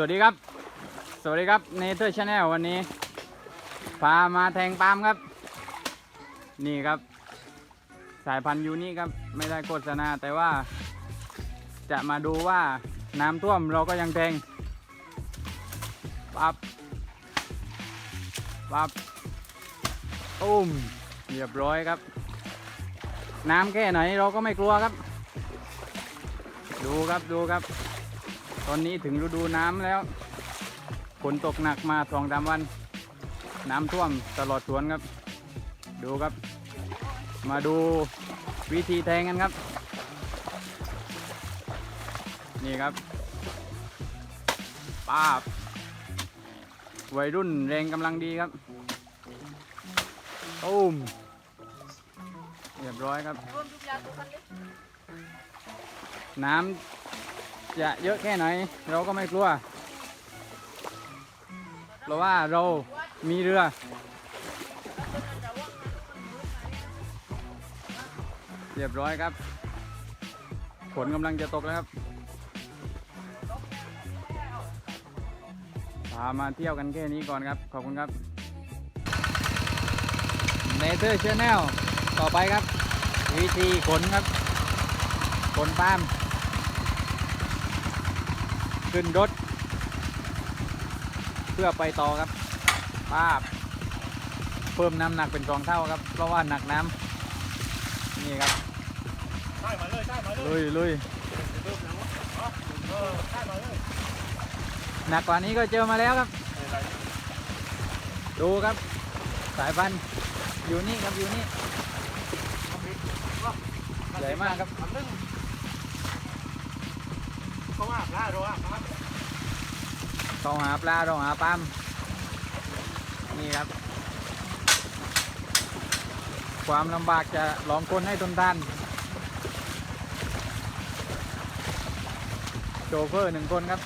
สวัสดีครับ สวัสดีครับเนเธอร์ชาแนลวันนี้ พามาแทงปาล์มครับ นี่ครับ สายพันธุ์ยูนี่ครับ ไม่ได้โฆษณาแต่ว่าจะมาดูว่าน้ำท่วมเราก็ยังแทงปับปับตุ้มเรียบร้อยครับ น้ำแค่ไหนเราก็ไม่กลัวครับ ดูครับดูครับ ตอนนี้ถึงฤดูน้ำแล้วฝนตกหนักมาสองสามวัน น้ำท่วมตลอดสวนครับ ดูครับ มาดูวิธีแทงกันครับ นี่ครับป้าบวัยรุ่นแรงกำลังดีครับตุ้มเรียบร้อยครับ น้ำ จะเยอะแค่ไหน เราก็ไม่กลัว เพราะว่าเรามีเรือ เรียบร้อยครับฝนกำลังจะตกแล้วครับพามาเที่ยวกันแค่นี้ก่อนครับ ขอบคุณครับเนเธอร์ชแนลต่อไปครับ วิธีขนครับ ขนปาล์ม ขึ้นรถ เพื่อไปต่อครับป้าบเพิ่มน้ำหนักเป็นสองเท่าครับ เพราะว่าหนักน้ำนี่ครับใช่มาเลยใช่มาเลยลุยลุยเออใช่มาเลยหนักกว่านี้ก็เจอมาแล้วครับอะไรดูครับ สายพันธุ์อยู่นี่ครับอยู่นี่ใหญ่มากครับอันนึง เขาว่าปลาเราอะครับเขาหาปลาเราหาปลาล์มนี่ครับ ความลำบากจะหลอมคนให้ทนทานโชเฟอร์หนึ่งคนครับ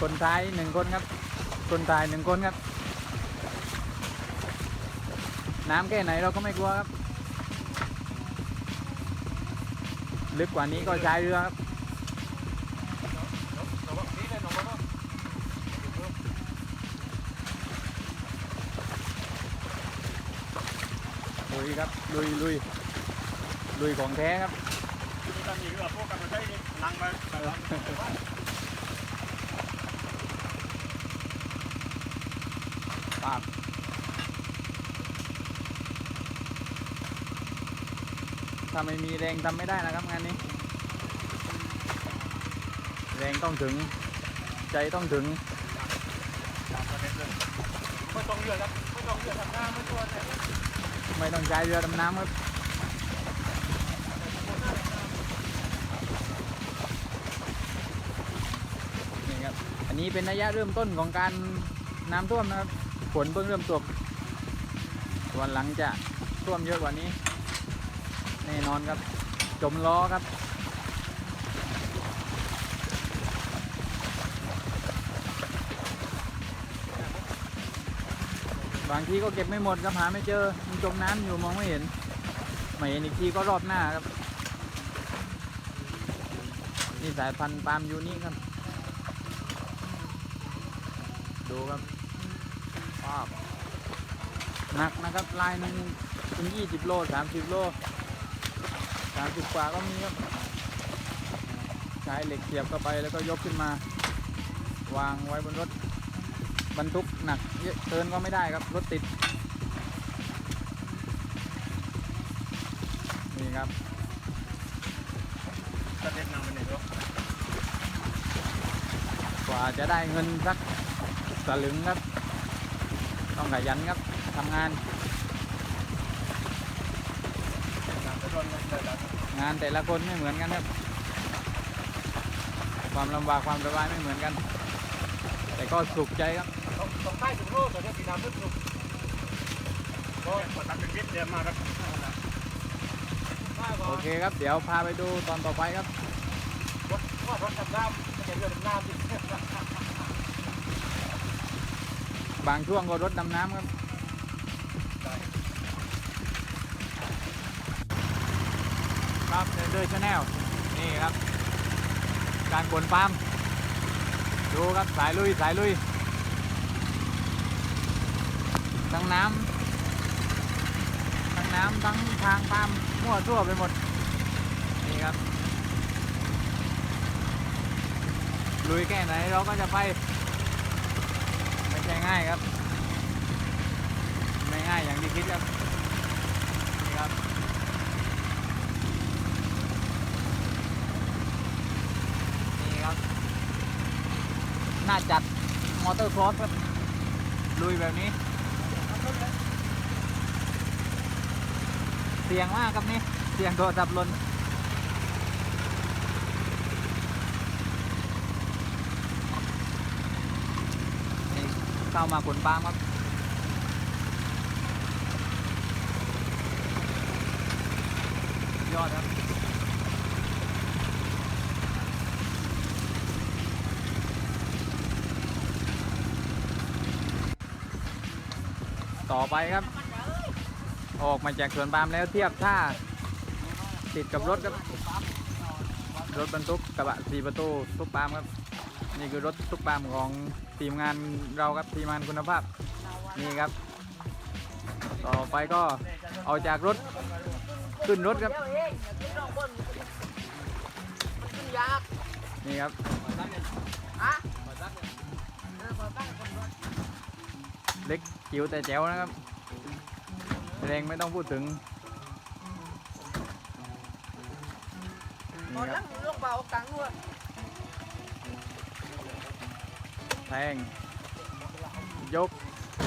คนท้ายหนึ่งคนครับ คนตายหนึ่งคนครับ น้ำแค่ไหนเราก็ไม่กลัวครับ ลึกกว่านี้ก็ใช้เรือครับ เราบอกนี่เลยน้องว่า ลุยครับลุยลุยลุยของแท้ครับตอนนี้ก็พวกกันมาใช้นี่นั่งมาไปแล้วปาบถ้าไม่มีแรงทำไม่ได้นะครับงานนี้ แรงต้องถึงใจต้องถึงไม่ต้องเรือครับไม่ต้องเรือทำหน้าไม่ตัวเนี่ย ไม่ต้องใช้เรือดำน้ำครับนี่ครับ อันนี้เป็นระยะเริ่มต้นของการน้ำท่วมนะครับฝนเพิ่งเริ่มตกวันหลังจะท่วมเยอะกว่านี้ แน่นอนครับ จมล้อครับ บางทีก็เก็บไม่หมดครับหาไม่เจอมันจมน้ำอยู่มองไม่เห็นไม่เห็นอีกทีก็รอบหน้าครับ นี่สายพันธุ์ปาล์มยูนี่ครับ ดูครับภาพหนักนะครับลายหนึ่งถึงยี่สิบโลสามสิบโลสามสิบกว่าก็มีครับ ใช้เหล็กเสียบเข้าไปแล้วก็ยกขึ้นมา วางไว้บนรถ บรรทุกหนักเยอะเกินก็ไม่ได้ครับ รถติด นี่ครับจะเด็ดนำไปไหนตัวกว่าจะได้เงินสักสลึงครับ ต้องขยันครับทำงานน้ำจะโดนเลยแล้วงานแต่ละคนไม่เหมือนกันครับ ความลำบากความสบายไม่เหมือนกัน แต่ก็สุขใจครับต้องต้องใต้ถึงโลกแต่เนี่ยสีน้ำลึกสุดก็มาตัดเป็นวิทย์เดียมาครับโอเคครับ เดี๋ยวพาไปดูตอนต่อไปครับรถว่ารถดำน้ำไม่ใช่เรือดำน้ำดิบางช่วงก็รถดำน้ำครับครับเดินชาแนลนี่ครับ การขนปาล์ม ดูครับสายลุยสายลุยทั้งน้ำทั้งน้ำทั้งทางปามมั่วทั่วไปหมด นี่ครับ ลุยแค่ไหนเราก็จะไป ไม่ใช่ง่ายครับ ไม่ง่ายอย่างที่คิดครับ นี่ครับ นี่ครับ น่าจัดมอเตอร์ครอสครับลุยแบบนี้ เสียงมากครับนี่ เสียงโทรศัพท์หล่นนี่เข้ามาขนปาล์มครับยอดครับ ต่อไปครับ ออกมาจากสวนปาล์มแล้วเทียบท่าติดกับรถครับ รถบรรทุกกระบะสี่ประตูทุกปาล์มครับ นี่คือรถทุกปาล์มของทีมงานเราครับทีมงานคุณภาพนี่ครับ ต่อไปก็เอาจากรถขึ้นรถครับนี่ครับเล็ก จิ๋วแต่แจ๋วนะครับแรงไม่ต้องพูดถึงขอนี่ครัตั้บลูกเบากังด้วยแทงยก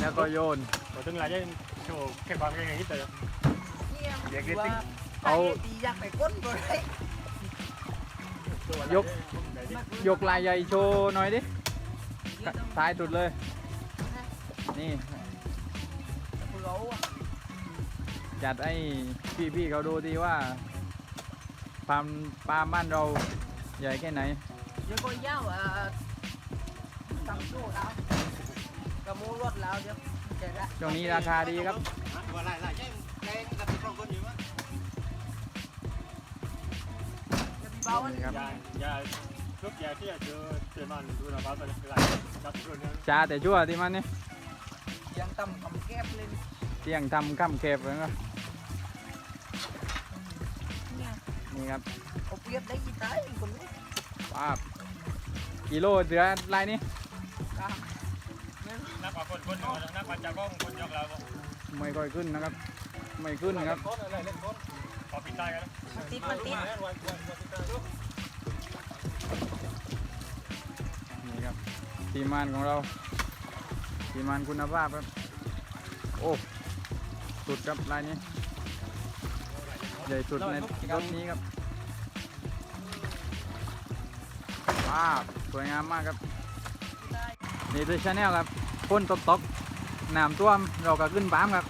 แล้วก็โยน Rồi tương lai chứ chỗ cái bằng cái này ít rồi เนี่ยเด็กเด็กว่าเอา ตีอยากไปก้นก็ได้ยกยกลายใหญ่โชว์หน่อยดิท้ายสุดเลย นี่ เราอะจัดให้พี่ๆเขาดูดีว่าปาล์มปาล์มบ้านเราใหญ่แค่ไหน เดี๋ยวก็ยาวอะตั้งโซ่แล้วกระมูรถแล้วเดี๋ยวเดี๋ยวละช่วงนี้ราคาดีครับจะมีเบาอันนี่ครับ Dạ, dạ Lúc dạ kia chưa chưa mà đu nào báo tôi lại đặt luôn nữa จ้าแต่ชั่วที่มันนี่ยังต่ำกำแก้บเลยเที่ยงทำข้ามเก็บนะเนี่ยนี่ครับเอาเปรียบได้กี่ตายคนนี้ป้าบกิโลเสือลายนี้นักกว่าคนคนนักกว่าจะบ้องคนยกเราไม่ค่อยขึ้นนะครับ ไม่ขึ้นครับพอปิดใต้กันมันติดมันติดนี่ครับทีมงานของเราทีมงานคุณภาพครับ โอ้ สุดครับลายนี้ ใหญ่สุดในรถนี้ครับว้าวสวยงามมากครับนี่คือชาแนลครับพ่นตกตกน้ำท่วมเราก็ขึ้นปั๊มครับ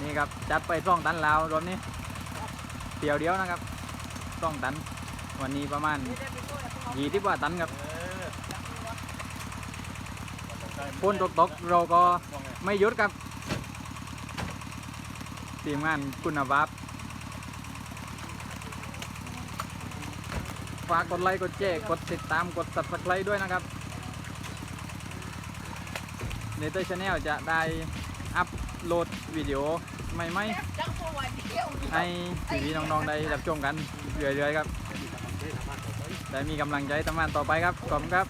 นี่ครับจัดไปซ่องตันแล้วรถนี้เดียวเดียวนะครับซ่องตัน วันนี้ประมาณยี่สิบกว่าตันครับพ่นตกตกเราก็ไม่หยุดครับ ทีมงานคุณภาพฝากกดไลค์กดแชร์กดติดตามกด subscribe ด้วยนะครับเนเธอร์ชาแนลจะได้อัพโหลดวิดีโอใหม่ๆให้พี่น้องๆได้รับชมกันเรื่อยๆครับได้มีกำลังใจทำงานต่อไปครับขอบคุณครับ